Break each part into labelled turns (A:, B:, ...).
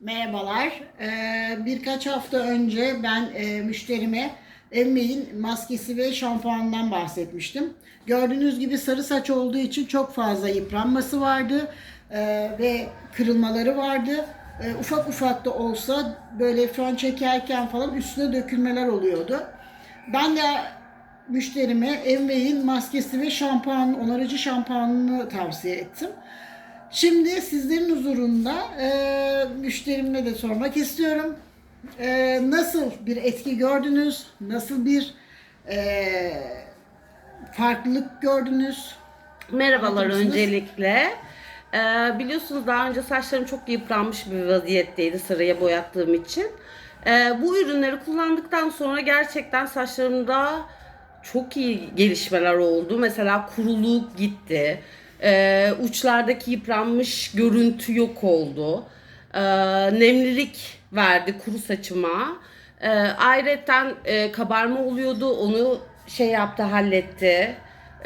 A: Merhabalar. Ee, birkaç hafta önce ben e, müşterime Emmey'in maskesi ve şampuanından bahsetmiştim. Gördüğünüz gibi sarı saç olduğu için çok fazla yıpranması vardı ee, ve kırılmaları vardı. Ee, ufak ufak da olsa böyle fön çekerken falan üstüne dökülmeler oluyordu. Ben de müşterime Emmey'in maskesi ve şampuan, onarıcı şampuanını tavsiye ettim. Şimdi sizlerin huzurunda e, müşterimle de sormak istiyorum. E, nasıl bir etki gördünüz? Nasıl bir e, farklılık gördünüz?
B: Merhabalar
A: Anlatır mısınız?
B: öncelikle. Ee, biliyorsunuz daha önce saçlarım çok yıpranmış bir vaziyetteydi sıraya boyattığım için. Ee, bu ürünleri kullandıktan sonra gerçekten saçlarımda çok iyi gelişmeler oldu. Mesela kuruluk gitti. Ee, uçlardaki yıpranmış görüntü yok oldu. Ee, nemlilik verdi kuru saçıma. Ee, ayrıca e, kabarma oluyordu. Onu şey yaptı, halletti.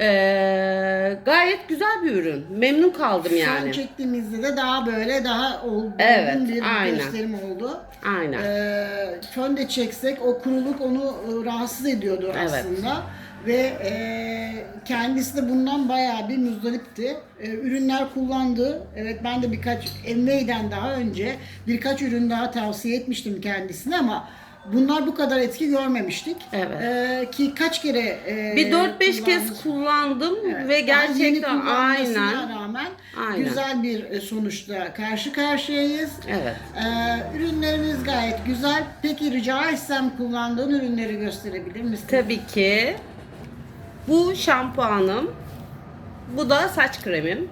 B: Ee, gayet güzel bir ürün. Memnun kaldım
A: Son
B: yani.
A: çektiğimizde de daha böyle daha olgun
B: Evet,
A: bir
B: aynen.
A: gösterim oldu.
B: Aynen.
A: E, fön de çeksek o kuruluk onu e, rahatsız ediyordu
B: Evet.
A: aslında. Ve e, kendisi de bundan bayağı bir muzdaripti. E, ürünler kullandı. Evet ben de birkaç Emmey'den daha önce birkaç ürün daha tavsiye etmiştim kendisine ama bunlar bu kadar etki görmemiştik.
B: Evet.
A: E, ki kaç kere e,
B: bir 4-5 kez kullandım
A: Evet,
B: ve gerçekten aynen.
A: rağmen
B: Aynen.
A: güzel bir e, sonuçta karşı karşıyayız.
B: Evet.
A: Ee, ürünlerimiz gayet güzel. Peki rica etsem kullandığın ürünleri gösterebilir misin?
B: Tabii ki. Bu şampuanım. Bu da saç kremim.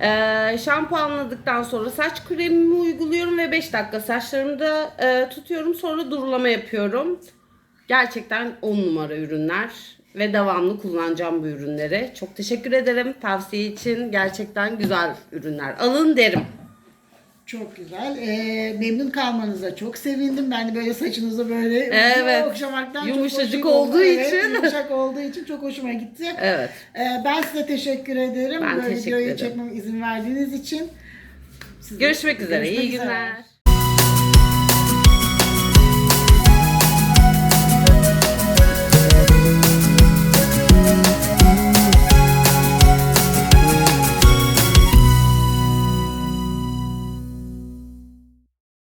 B: Ee, şampuanladıktan sonra saç kremimi uyguluyorum ve 5 dakika saçlarımda e, tutuyorum. Sonra durulama yapıyorum. Gerçekten 10 numara ürünler ve devamlı kullanacağım bu ürünleri. Çok teşekkür ederim tavsiye için. Gerçekten güzel ürünler. Alın derim.
A: Çok güzel. Ee, memnun kalmanıza çok sevindim. Ben de böyle saçınızı böyle
B: Evet.
A: okşamaktan
B: Yumuşacık
A: çok
B: olduğu
A: Evet,
B: için.
A: yumuşak olduğu için çok hoşuma gitti.
B: Evet.
A: Ee, ben size teşekkür ederim.
B: Ben
A: böyle
B: teşekkür
A: videoyu
B: ederim.
A: çekmeme izin verdiğiniz için. Size-
B: Görüşmek üzere.
A: Görüşmek
B: İyi
A: üzere.
B: günler.